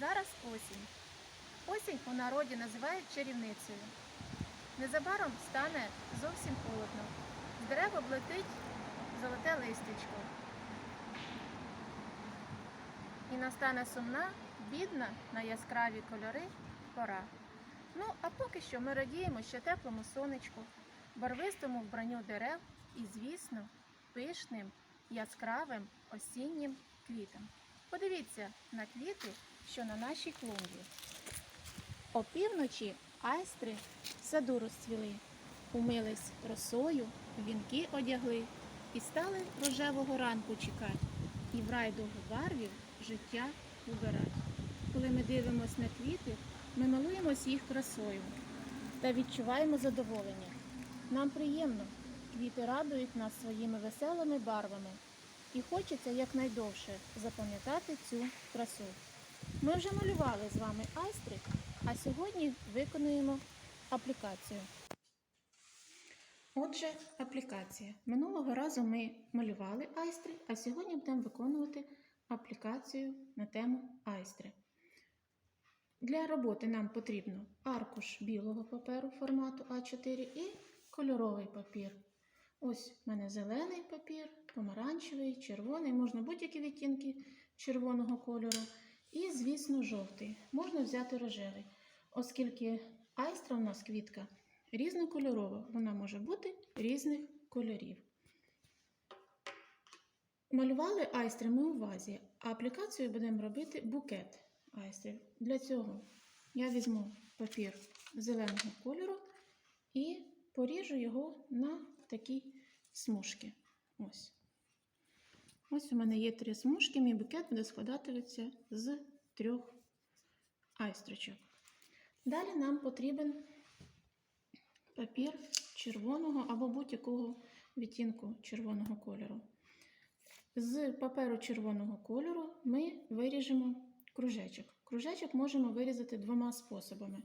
Зараз осінь. Осінь у народі називають чарівницею. Незабаром стане зовсім холодно. З дерев облетить золоте листячко. І настане сумна, бідна на яскраві кольори пора. Ну, а поки що ми радіємо ще теплому сонечку, барвистому вбранню дерев і, звісно, пишним, яскравим осіннім квітам. Подивіться на квіти, що на нашій клумбі. Опівночі айстри в саду розцвіли, умились росою, вінки одягли і стали рожевого ранку чекати, і в райдугу барвів життя убирать. Коли ми дивимося на квіти, ми милуємось їх красою та відчуваємо задоволення. Нам приємно, квіти радують нас своїми веселими барвами, і хочеться якнайдовше запам'ятати цю красу. Ми вже малювали з вами айстри, а сьогодні виконуємо аплікацію. Отже, аплікація. Минулого разу ми малювали айстри, а сьогодні будемо виконувати аплікацію на тему айстри. Для роботи нам потрібно аркуш білого паперу формату А4 і кольоровий папір. Ось в мене зелений папір, помаранчевий, червоний, можна будь-які відтінки червоного кольору. І, звісно, жовтий. Можна взяти рожевий, оскільки айстра у нас квітка різнокольорова, вона може бути різних кольорів. Малювали айстри ми у вазі, а аплікацію будемо робити букет айстрів. Для цього я візьму папір зеленого кольору і поріжу його на такі смужки. Ось. Ось у мене є три смужки, мій букет буде складатися з трьох айстрочок. Далі нам потрібен папір червоного або будь-якого відтінку червоного кольору. З паперу червоного кольору ми виріжемо кружечок. Кружечок можемо вирізати двома способами.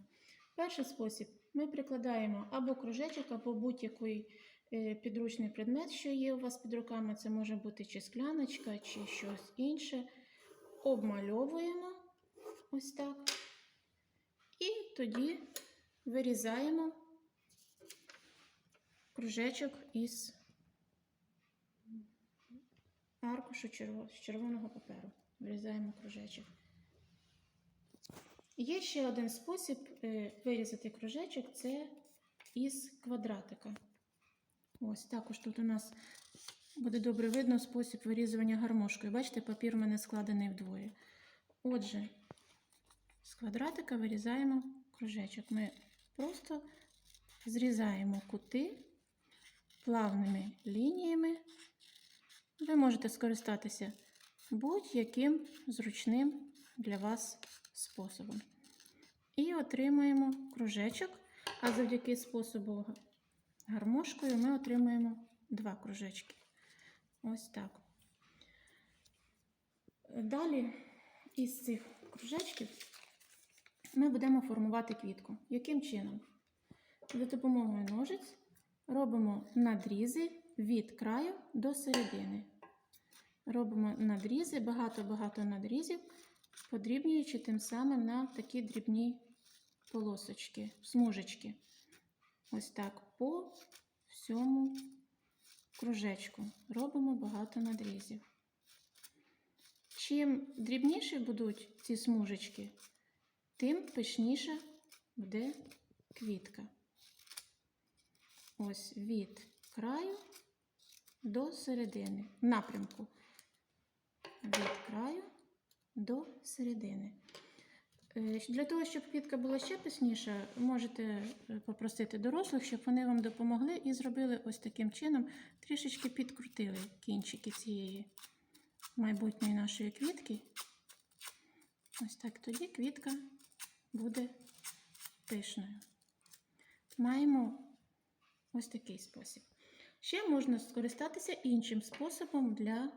Перший спосіб ми прикладаємо або кружечок, або будь-який підручний предмет, що є у вас під руками. Це може бути чи скляночка, чи щось інше. Обмальовуємо ось так. І тоді вирізаємо кружечок із аркушу з червоного паперу. Вирізаємо кружечок. Є ще один спосіб е, вирізати кружечок це із квадратика. Ось також тут у нас буде добре видно спосіб вирізування гармошкою. Бачите, папір у мене складений вдвоє. Отже, з квадратика вирізаємо кружечок. Ми просто зрізаємо кути плавними лініями. Ви можете скористатися будь-яким зручним для вас способом. І отримаємо кружечок, а завдяки способу гармошкою ми отримаємо два кружечки. Ось так. Далі із цих кружечків ми будемо формувати квітку. Яким чином? За допомогою ножиць робимо надрізи від краю до середини. Робимо надрізи, багато-багато надрізів, подрібнюючи тим самим на такі дрібні полосочки, смужечки. Ось так по всьому кружечку. Робимо багато надрізів. Чим дрібніші будуть ці смужечки, тим пишніша буде квітка. Ось від краю до середини, напрямку. Від краю до середини. Е, Для того, щоб квітка була ще писніша, можете е, попросити дорослих, щоб вони вам допомогли і зробили ось таким чином, трішечки підкрутили кінчики цієї майбутньої нашої квітки. Ось так тоді квітка буде пишною. Маємо ось такий спосіб. Ще можна скористатися іншим способом для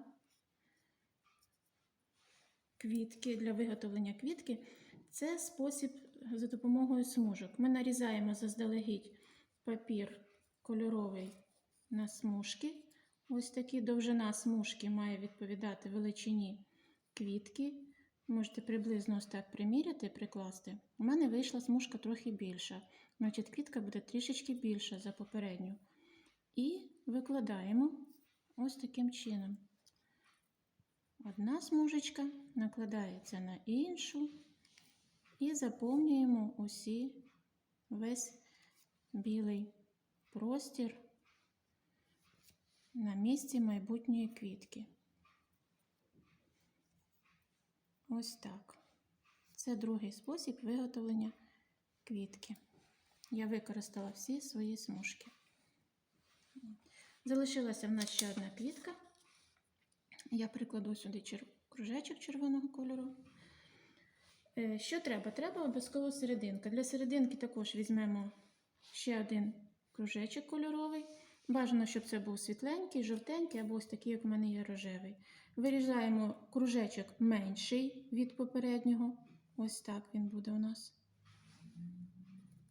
квітки, для виготовлення квітки. Це спосіб за допомогою смужок. Ми нарізаємо заздалегідь папір кольоровий на смужки. Ось такі довжина смужки має відповідати величині квітки. Можете приблизно ось так приміряти, прикласти. У мене вийшла смужка трохи більша. Значить, квітка буде трішечки більша за попередню. І викладаємо ось таким чином. Одна смужечка накладається на іншу і заповнюємо усі весь білий простір на місці майбутньої квітки. Ось так. Це другий спосіб виготовлення квітки. Я використала всі свої смужки. Залишилася в нас ще одна квітка. Я прикладу сюди кружечок червоного кольору. Е, Що треба? Треба обов'язково серединка. Для серединки також візьмемо ще один кружечок кольоровий. Бажано, щоб це був світленький, жовтенький або ось такий, як у мене є рожевий. Вирізаємо кружечок менший від попереднього. Ось так він буде у нас.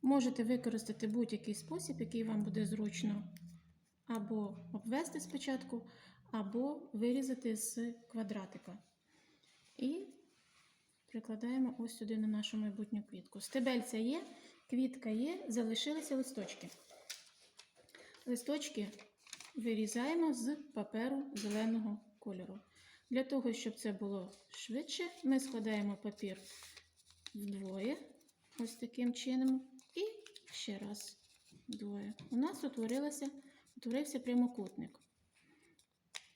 Можете використати будь-який спосіб, який вам буде зручно. Або обвести спочатку, або вирізати з квадратика. І прикладаємо ось сюди на нашу майбутню квітку. Стебельця є, квітка є, залишилися листочки. Листочки вирізаємо з паперу зеленого кольору. Для того, щоб це було швидше, ми складаємо папір вдвоє, ось таким чином, і ще раз вдвоє. У нас утворилося, утворився прямокутник.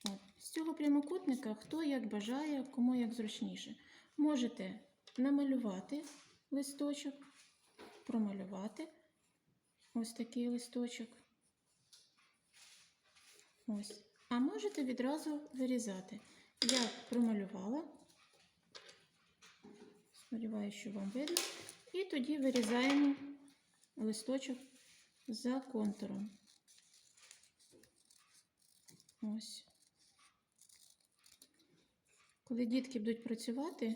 От. З цього прямокутника хто як бажає, кому як зручніше. Можете намалювати листочок, промалювати ось такий листочок. Ось. А можете відразу вирізати. Я промалювала. Сподіваюся, що вам видно. І тоді вирізаємо листочок за контуром. Ось. Коли дітки будуть працювати,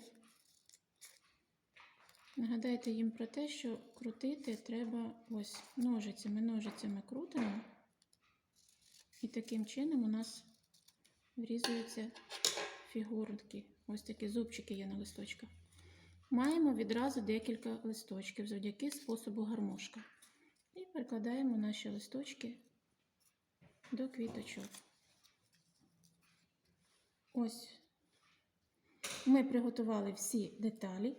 нагадайте їм про те, що крутити треба ось ножицями, ножицями крутимо. І таким чином у нас врізуються фігурки. Ось такі зубчики є на листочках. Маємо відразу декілька листочків завдяки способу гармошка. І прикладаємо наші листочки до квіточок. Ось ми приготували всі деталі,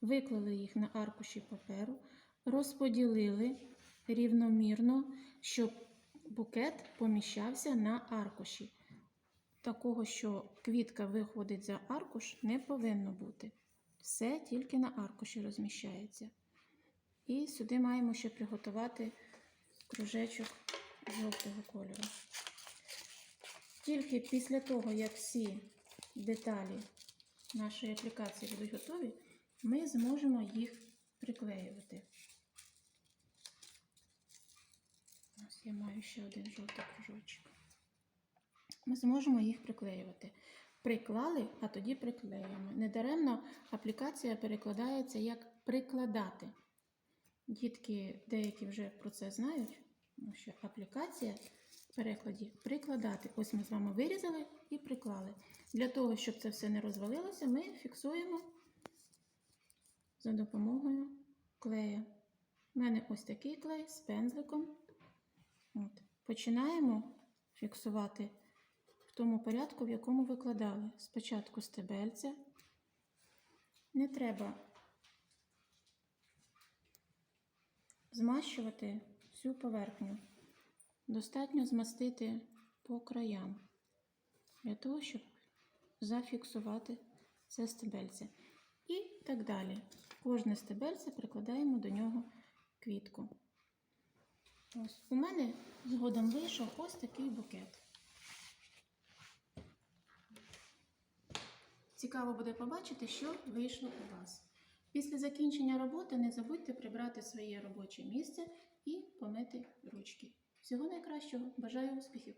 виклали їх на аркуші паперу, розподілили рівномірно, щоб букет поміщався на аркуші. Такого, що квітка виходить за аркуш, не повинно бути. Все тільки на аркуші розміщається. І сюди маємо ще приготувати кружечок жовтого кольору. Тільки після того, як всі деталі нашої аплікації будуть готові, ми зможемо їх приклеювати. Ось я маю ще один жовтий кружочок. Ми зможемо їх приклеювати. Приклали, а тоді приклеюємо. Недаремно аплікація перекладається як прикладати. Дітки деякі вже про це знають, тому що аплікація перекладі прикладати. Ось ми з вами вирізали і приклали. Для того, щоб це все не розвалилося, ми фіксуємо за допомогою клея. У мене ось такий клей з пензликом. От. Починаємо фіксувати в тому порядку, в якому викладали. Спочатку стебельця. Не треба змащувати всю поверхню. Достатньо змастити по краям для того, щоб зафіксувати це стебельце. І так далі. Кожне стебельце прикладаємо до нього квітку. Ось. У мене згодом вийшов ось такий букет. Цікаво буде побачити, що вийшло у вас. Після закінчення роботи не забудьте прибрати своє робоче місце і помити ручки. Всього найкращого. Бажаю успіхів!